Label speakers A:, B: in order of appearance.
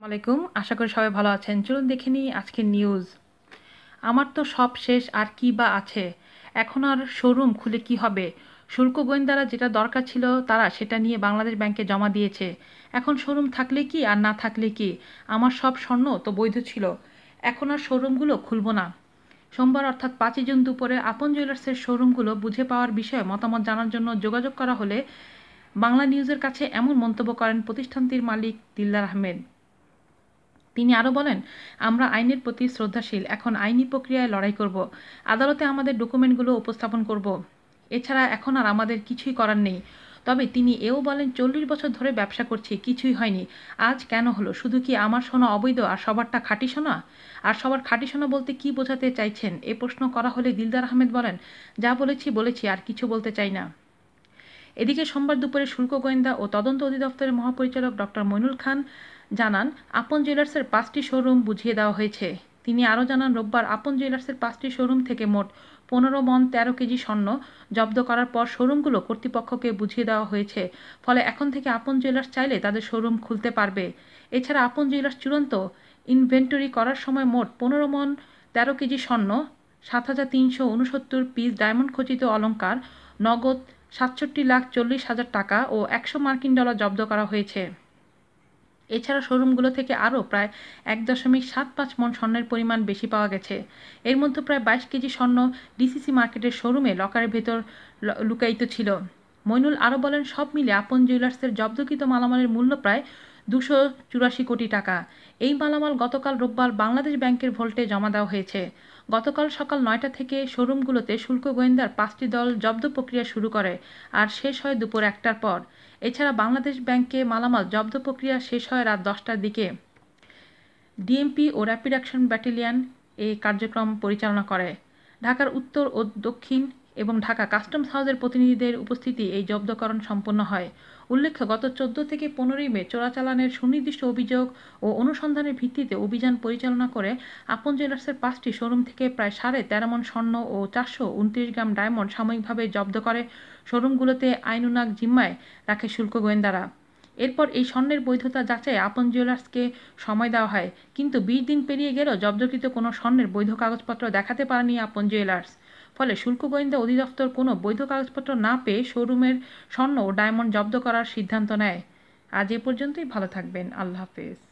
A: আলাইকুম, আশা করি সবাই ভালো আছেন। চলুন দেখে নিই আজকের নিউজ আমার তো সব শেষ, আর কি বা আছে? এখন আর শোরুম খুলে কি হবে? শুল্ক গোয়েন্দারা যেটা দরকার ছিল তারা সেটা নিয়ে বাংলাদেশ ব্যাংকে জমা দিয়েছে। এখন শোরুম থাকলে কি আর না থাকলে কি? আমার সব স্বর্ণ তো বৈধ ছিল। এখন আর শোরুমগুলো খুলবো না। সোমবার অর্থাৎ পাঁচই জুন দুপুরে আপন জুয়েলার্সের শোরুমগুলো বুঝে পাওয়ার বিষয়ে মতামত জানার জন্য যোগাযোগ করা হলে বাংলা নিউজের কাছে এমন মন্তব্য করেন প্রতিষ্ঠানটির মালিক দিল্লার আহমেদ। তিনি আরও বলেন, আমরা আইনের প্রতি শ্রদ্ধাশীল, এখন আইনি প্রক্রিয়ায় লড়াই করব, আদালতে আমাদের ডকুমেন্টগুলো উপস্থাপন করব। এছাড়া এখন আর আমাদের কিছুই করার নেই। তবে তিনি এও বলেন, চল্লিশ বছর ধরে ব্যবসা করছি, কিছুই হয়নি। আজ কেন হলো? শুধু কি আমার সোনা অবৈধ আর সবারটা খাঁটি সোনা? আর সবার খাঁটি সোনা বলতে কি বোঝাতে চাইছেন? এ প্রশ্ন করা হলে দিলদার আহমেদ বলেন, যা বলেছি বলেছি, আর কিছু বলতে চাই না। এদিকে সোমবার দুপুরে শুল্ক গোয়েন্দা ও তদন্ত অধিদপ্তরের মহাপরিচালক ডক্টর মইনুল খান জানান, আপন জুয়েলার্সের পাঁচটি শোরুম বুঝিয়ে দেওয়া হয়েছে। তিনি আরও জানান, রোববার আপন জুয়েলার্সের পাঁচটি শোরুম থেকে মোট পনেরো মন তেরো কেজি স্বর্ণ জব্দ করার পর শোরুমগুলো কর্তৃপক্ষকে বুঝিয়ে দেওয়া হয়েছে। ফলে এখন থেকে আপন জুয়েলার্স চাইলে তাদের শোরুম খুলতে পারবে। এছাড়া আপন জুয়েলার্স চূড়ান্ত ইনভেন্টরি করার সময় মোট পনেরো মন তেরো কেজি স্বর্ণ, সাত হাজার তিনশো উনসত্তর পিস ডায়মন্ড খচিত অলঙ্কার নগদ সাতষট্টি লাখ চল্লিশ হাজার টাকা ও একশো মার্কিন ডলার জব্দ করা হয়েছে। এছাড়া শোরুমগুলো থেকে আরও প্রায় এক দশমিক সাত পাঁচ মন স্বর্ণের পরিমাণ বেশি পাওয়া গেছে। এর মধ্যে প্রায় বাইশ কেজি স্বর্ণ ডিসিসি মার্কেটের শোরুমে লকারের ভেতর লুকায়িত ছিল। মইনুল আরও বলেন, সব মিলে আপন জুয়েলার্সের জব্দকৃত মালামালের মূল্য প্রায় দুশো চুরাশি কোটি টাকা। এই মালামাল গতকাল রোববার বাংলাদেশ ব্যাংকের ভোল্টে জমা দেওয়া হয়েছে। গতকাল সকাল নয়টা থেকে শোরুমগুলোতে শুল্ক গোয়েন্দার পাঁচটি দল জব্দ প্রক্রিয়া শুরু করে আর শেষ হয় দুপুর একটার পর। এছাড়া বাংলাদেশ ব্যাংকে মালামাল জব্দ প্রক্রিয়া শেষ হয় রাত দশটার দিকে। ডিএমপি ও র্যাপিড অ্যাকশন ব্যাটালিয়ান এই কার্যক্রম পরিচালনা করে। ঢাকার উত্তর ও দক্ষিণ এবং ঢাকা কাস্টমস হাউসের প্রতিনিধিদের উপস্থিতি এই জব্দকরণ সম্পন্ন হয়। উল্লেখ্য, গত চোদ্দ থেকে পনেরোই মে চোরাচালানের সুনির্দিষ্ট অভিযোগ ও অনুসন্ধানের ভিত্তিতে অভিযান পরিচালনা করে আপন জুয়েলার্সের পাঁচটি শোরুম থেকে প্রায় সাড়ে তেরো মন স্বর্ণ ও চারশো উনত্রিশ গ্রাম ডায়মন্ড সাময়িকভাবে জব্দ করে শোরুমগুলোতে আইনুনাক জিম্মায় রাখে শুল্ক গোয়েন্দারা। এরপর এই স্বর্ণের বৈধতা যাচাই আপন জুয়েলার্সকে সময় দেওয়া হয়। কিন্তু বিশ দিন পেরিয়ে গেলেও জব্দকৃত কোনো স্বর্ণের বৈধ কাগজপত্র দেখাতে পারেনি আপন জুয়েলার্স ফলে শুল্ক গোয়েন্দা অধিদপ্তর কোনো বৈধ কাগজপত্র না পেয়ে শোরুমের স্বর্ণ ও ডায়মন্ড জব্দ করার সিদ্ধান্ত নেয়। আজ এ পর্যন্তই, ভালো থাকবেন, আল্লাহ হাফেজ।